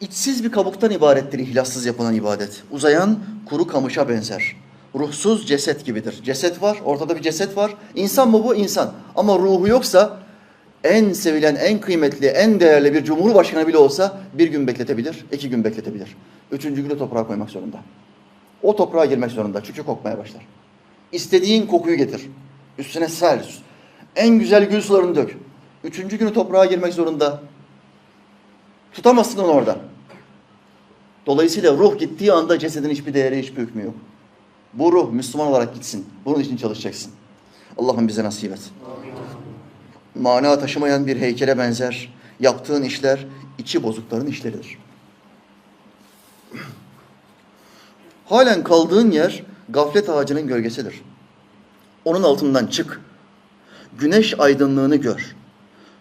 İçsiz bir kabuktan ibarettir ihlassız yapılan ibadet. Uzayan kuru kamışa benzer. Ruhsuz ceset gibidir. Ceset var, ortada bir ceset var. İnsan mı bu? İnsan. Ama ruhu yoksa en sevilen, en kıymetli, en değerli bir cumhurbaşkanı bile olsa bir gün bekletebilir, iki gün bekletebilir. Üçüncü günü toprağa koymak zorunda. O toprağa girmek zorunda çünkü kokmaya başlar. İstediğin kokuyu getir. Üstüne ser. En güzel gül sularını dök. Üçüncü günü toprağa girmek zorunda. Tutamazsın onu orada. Dolayısıyla ruh gittiği anda cesedin hiçbir değeri, hiçbir hükmü yok. Bu ruh Müslüman olarak gitsin. Bunun için çalışacaksın. Allah'ım bize nasip et. Mana taşımayan bir heykele benzer. Yaptığın işler içi bozukların işleridir. Halen kaldığın yer gaflet ağacının gölgesidir. Onun altından çık. Güneş aydınlığını gör.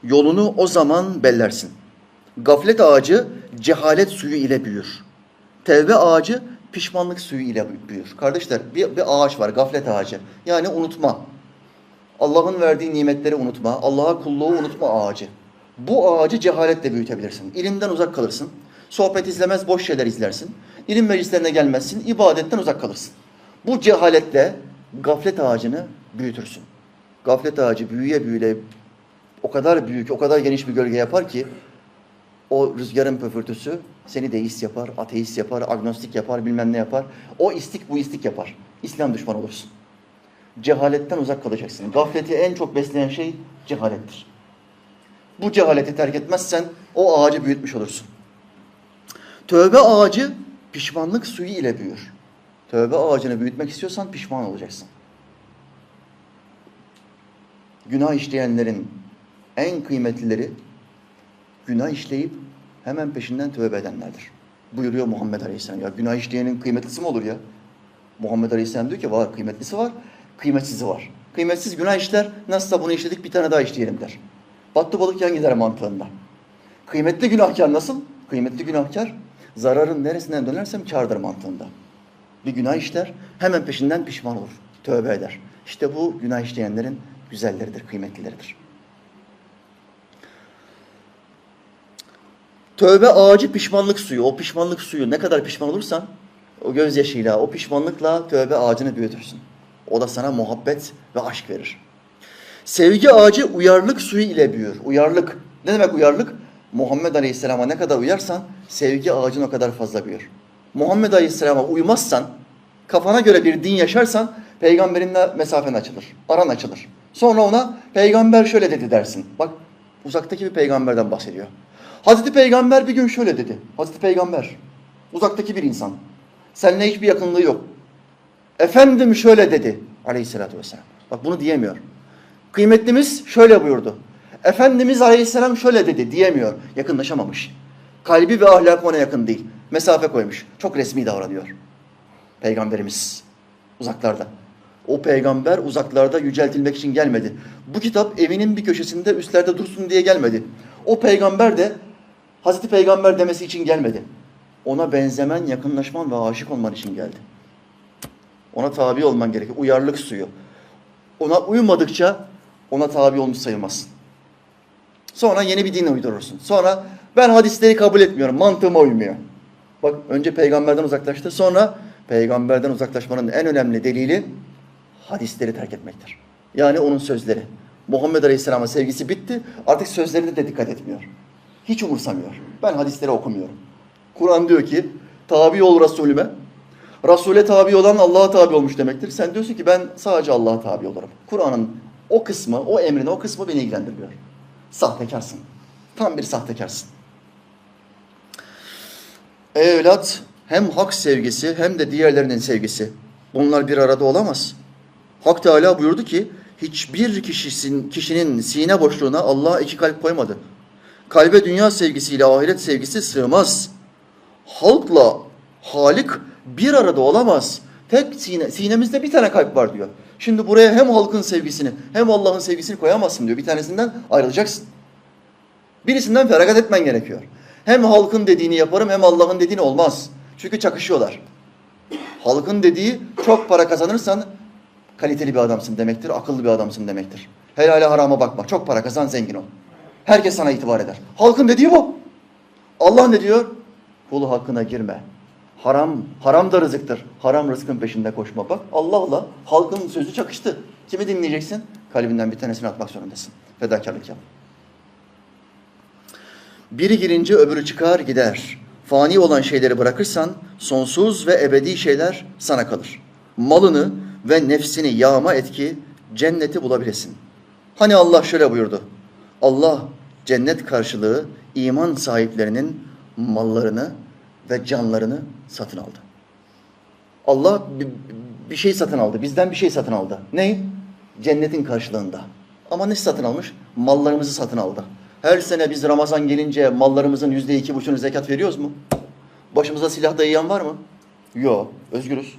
Yolunu o zaman bellersin. Gaflet ağacı cehalet suyu ile büyür. Tevbe ağacı pişmanlık suyu ile büyür. Kardeşler bir, bir ağaç var gaflet ağacı. Yani unutma. Allah'ın verdiği nimetleri unutma. Allah'a kulluğu unutma ağacı. Bu ağacı cehaletle büyütebilirsin. İlimden uzak kalırsın. Sohbet izlemez, boş şeyler izlersin. İlim meclislerine gelmezsin, ibadetten uzak kalırsın. Bu cehaletle gaflet ağacını büyütürsün. Gaflet ağacı büyüye büyüye o kadar büyük, o kadar geniş bir gölge yapar ki o rüzgarın pöfürtüsü seni deist yapar, ateist yapar, agnostik yapar, bilmem ne yapar. O istik bu istik yapar. İslam düşmanı olursun. Cehaletten uzak kalacaksın. Gafleti en çok besleyen şey cehalettir. Bu cehaleti terk etmezsen o ağacı büyütmüş olursun. Tövbe ağacı pişmanlık suyu ile büyür. Tövbe ağacını büyütmek istiyorsan pişman olacaksın. Günah işleyenlerin en kıymetlileri günah işleyip hemen peşinden tövbe edenlerdir. Buyuruyor Muhammed Aleyhisselam. Ya günah işleyenin kıymetlisi mi olur ya? Muhammed Aleyhisselam diyor ki var kıymetlisi var, kıymetsizi var. Kıymetsiz günah işler, nasılsa bunu işledik bir tane daha işleyelim der. Battı balık yan gider mantığında. Kıymetli günahkar nasıl? Kıymetli günahkar zararın neresinden dönersem kârdır mantığında. Bir günah işler, hemen peşinden pişman olur, tövbe eder. İşte bu günah işleyenlerin güzelleridir, kıymetlileridir. Tövbe ağacı pişmanlık suyu. O pişmanlık suyu ne kadar pişman olursan o gözyaşıyla, o pişmanlıkla tövbe ağacını büyütürsün. O da sana muhabbet ve aşk verir. Sevgi ağacı uyarlık suyu ile büyür. Uyarlık. Ne demek uyarlık? Muhammed Aleyhisselam'a ne kadar uyarsan sevgi ağacın o kadar fazla büyür. Muhammed Aleyhisselam'a uymazsan, kafana göre bir din yaşarsan peygamberinle mesafen açılır. Aran açılır. Sonra ona peygamber şöyle dedi dersin. Bak uzaktaki bir peygamberden bahsediyor. Hazreti Peygamber bir gün şöyle dedi. Hazreti Peygamber uzaktaki bir insan. Seninle hiçbir yakınlığı yok. Efendim şöyle dedi aleyhissalatü vesselam. Bak bunu diyemiyor. Kıymetlimiz şöyle buyurdu. Efendimiz aleyhisselam şöyle dedi diyemiyor. Yakınlaşamamış. Kalbi ve ahlakı ona yakın değil. Mesafe koymuş. Çok resmi davranıyor. Peygamberimiz uzaklarda. O peygamber uzaklarda yüceltilmek için gelmedi. Bu kitap evinin bir köşesinde üstlerde dursun diye gelmedi. O peygamber de Hazreti Peygamber demesi için gelmedi. Ona benzemen, yakınlaşman ve aşık olman için geldi. Ona tabi olman gerekiyor. Uyarlık suyu. Ona uymadıkça ona tabi olmuş sayılmazsın. Sonra yeni bir din uydurursun. Sonra ben hadisleri kabul etmiyorum. Mantığıma uymuyor. Bak önce peygamberden uzaklaştı. Sonra peygamberden uzaklaşmanın en önemli delili hadisleri terk etmektir. Yani onun sözleri. Muhammed Aleyhisselam'a sevgisi bitti. Artık sözlerine de dikkat etmiyor. Hiç umursamıyor. Ben hadisleri okumuyorum. Kur'an diyor ki tabi ol Resulüme. Resul'e tabi olan Allah'a tabi olmuş demektir. Sen diyorsun ki ben sadece Allah'a tabi olurum. Kur'an'ın o kısmı, o emrin o kısmı beni ilgilendirmiyor. Sahtekarsın. Tam bir sahtekarsın. Evlat hem hak sevgisi hem de diğerlerinin sevgisi. Bunlar bir arada olamaz. Hak Teala buyurdu ki hiçbir kişisin, kişinin sine boşluğuna Allah iki kalp koymadı. Kalbe dünya sevgisiyle ahiret sevgisi sığmaz. Halkla Halik bir arada olamaz. Tek sine, sinemizde bir tane kalp var diyor. Şimdi buraya hem halkın sevgisini hem Allah'ın sevgisini koyamazsın diyor. Bir tanesinden ayrılacaksın. Birisinden feragat etmen gerekiyor. Hem halkın dediğini yaparım hem Allah'ın dediğini olmaz. Çünkü çakışıyorlar. Halkın dediği çok para kazanırsan kaliteli bir adamsın demektir, akıllı bir adamsın demektir. Helale harama bakma, çok para kazan zengin ol. Herkes sana itibar eder. Halkın dediği bu. Allah ne diyor? Kulu hakkına girme. Haram, haram da rızıktır. Haram rızkın peşinde koşma. Bak Allah'la halkın sözü çakıştı. Kimi dinleyeceksin? Kalbinden bir tanesini atmak zorundasın. Fedakarlık yap. Biri girince öbürü çıkar gider. Fani olan şeyleri bırakırsan sonsuz ve ebedi şeyler sana kalır. Malını ve nefsini yağma et ki cenneti bulabilesin. Hani Allah şöyle buyurdu. Allah cennet karşılığı iman sahiplerinin mallarını ve canlarını satın aldı. Allah bir, şey satın aldı. Bizden bir şey satın aldı. Ne? Cennetin karşılığında. Ama ne satın almış? Mallarımızı satın aldı. Her sene biz Ramazan gelince mallarımızın yüzde iki buçuğunu zekat veriyoruz mu? Başımıza silah dayayan var mı? Yok. Özgürüz.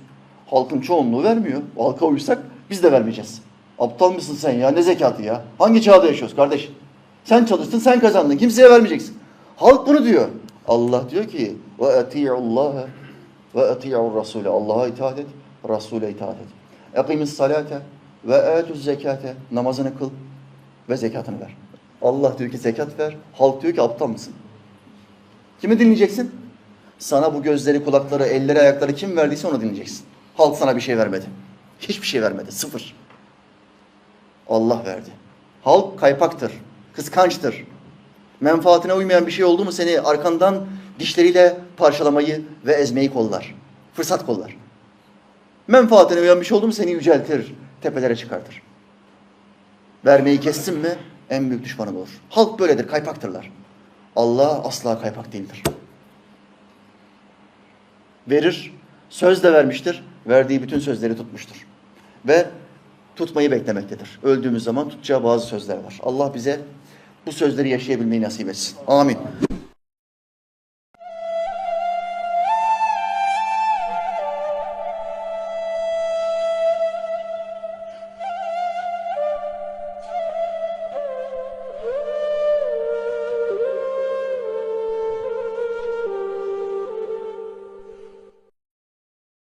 Halkın çoğunluğu vermiyor. Halka uysak biz de vermeyeceğiz. Aptal mısın sen ya? Ne zekatı ya? Hangi çağda yaşıyoruz kardeş? Sen çalıştın, sen kazandın. Kimseye vermeyeceksin. Halk bunu diyor. Allah diyor ki ve ati'ullaha ve ati'ur rasule. Allah'a itaat et, Rasule itaat et. Ekimis salate ve etuz zekate. Namazını kıl ve zekatını ver. Allah diyor ki zekat ver. Halk diyor ki aptal mısın? Kimi dinleyeceksin? Sana bu gözleri, kulakları, elleri, ayakları kim verdiyse onu dinleyeceksin. Halk sana bir şey vermedi. Hiçbir şey vermedi. Sıfır. Allah verdi. Halk kaypaktır, kıskançtır. Menfaatine uymayan bir şey oldu mu seni arkandan dişleriyle parçalamayı ve ezmeyi kollar. Fırsat kollar. Menfaatine uyan bir şey oldu mu seni yüceltir, tepelere çıkartır. Vermeyi kessin mi en büyük düşmanın olur. Halk böyledir, kaypaktırlar. Allah asla kaypak değildir. Verir, söz de vermiştir, verdiği bütün sözleri tutmuştur. Ve tutmayı beklemektedir. Öldüğümüz zaman tutacağı bazı sözler var. Allah bize bu sözleri yaşayabilmeyi nasip etsin. Amin.